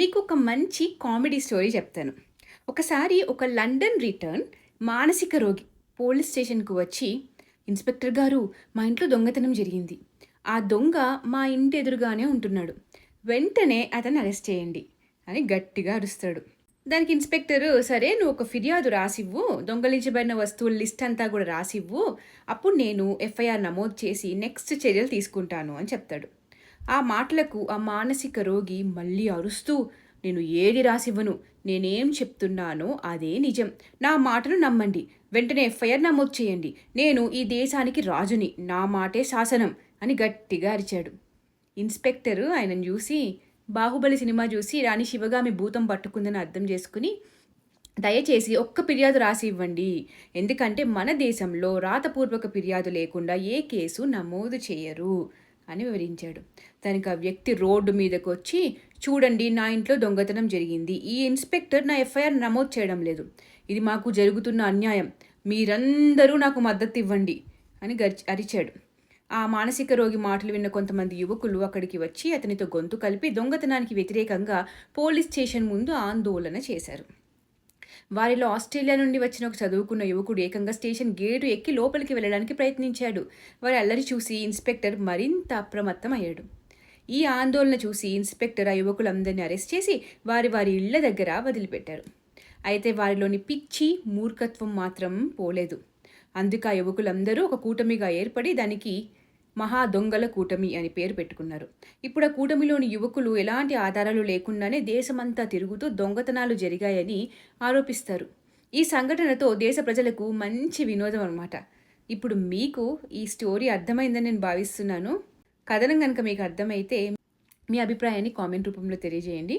మీకు ఒక మంచి కామెడీ స్టోరీ చెప్తాను. ఒకసారి ఒక లండన్ రిటర్న్ మానసిక రోగి పోలీస్ స్టేషన్కు వచ్చి ఇన్స్పెక్టర్ గారు మా ఇంట్లో దొంగతనం జరిగింది. ఆ దొంగ మా ఇంటి ఎదురుగానే ఉంటున్నాడు. వెంటనే అతన్ని అరెస్ట్ చేయండి అని గట్టిగా అరుస్తాడు. దానికి ఇన్స్పెక్టర్ సరే నువ్వు ఒక ఫిర్యాదు రాసివ్వు. దొంగలించబడిన వస్తువుల లిస్ట్ అంతా కూడా రాసివ్వు. అప్పుడు నేను ఎఫ్ఐఆర్ నమోదు చేసి నెక్స్ట్ చర్యలు తీసుకుంటాను అని చెప్తాడు. ఆ మాటలకు ఆ మానసిక రోగి మళ్ళీ అరుస్తూ నేను ఏది రాసివ్వను? నేనేం చెప్తున్నానో అదే నిజం. నా మాటను నమ్మండి. వెంటనే ఎఫ్ఐఆర్ నమోదు చేయండి. నేను ఈ దేశానికి రాజుని. నా మాటే శాసనం అని గట్టిగా అరిచాడు. ఇన్స్పెక్టరు ఆయనను చూసి బాహుబలి సినిమా చూసి రాణి శివగామి భూతం పట్టుకుందని అర్థం చేసుకుని దయచేసి ఒక్క ఫిర్యాదు రాసి ఇవ్వండి. ఎందుకంటే మన దేశంలో రాతపూర్వక ఫిర్యాదు లేకుండా ఏ కేసు నమోదు చేయరు. అని వివరించాడు. దానికి ఆ వ్యక్తి రోడ్డు మీదకు వచ్చి చూడండి నా ఇంట్లో దొంగతనం జరిగింది. ఈ ఇన్స్పెక్టర్ నా ఎఫ్ఐఆర్ నమోదు చేయడం లేదు. ఇది మాకు జరుగుతున్న అన్యాయం. మీరందరూ నాకు మద్దతు ఇవ్వండి అని గర్చి అరిచాడు. ఆ మానసిక రోగి మాటలు విన్న కొంతమంది యువకులు అక్కడికి వచ్చి అతనితో గొంతు కలిపి దొంగతనానికి వ్యతిరేకంగా పోలీస్ స్టేషన్ ముందు ఆందోళన చేశారు. వారిలో ఆస్ట్రేలియా నుండి వచ్చిన ఒక చదువుకున్న యువకుడు ఏకంగా స్టేషన్ గేటు ఎక్కి లోపలికి వెళ్ళడానికి ప్రయత్నించాడు. వారి అల్లరి చూసి ఇన్స్పెక్టర్ మరింత అప్రమత్తం అయ్యాడు ఈ ఆందోళన చూసి ఇన్స్పెక్టర్ ఆ యువకులందరినీ అరెస్ట్ చేసి వారి వారి ఇళ్ళ దగ్గర వదిలిపెట్టారు. అయితే వారిలోని పిచ్చి మూర్ఖత్వం మాత్రం పోలేదు. అందుకే ఆ యువకులందరూ ఒక కూటమిగా ఏర్పడి దానికి మహా దొంగల కూటమి అని పేరు పెట్టుకున్నారు. ఇప్పుడు ఆ కూటమిలోని యువకులు ఎలాంటి ఆధారాలు లేకుండానే దేశమంతా తిరుగుతూ దొంగతనాలు జరిగాయని ఆరోపిస్తారు. ఈ సంఘటనతో దేశ ప్రజలకు మంచి వినోదం అనమాట ఇప్పుడు మీకు ఈ స్టోరీ అర్థమైందని నేను భావిస్తున్నాను. కథనం కనుక మీకు అర్థమైతే మీ అభిప్రాయాన్ని కామెంట్ రూపంలో తెలియజేయండి.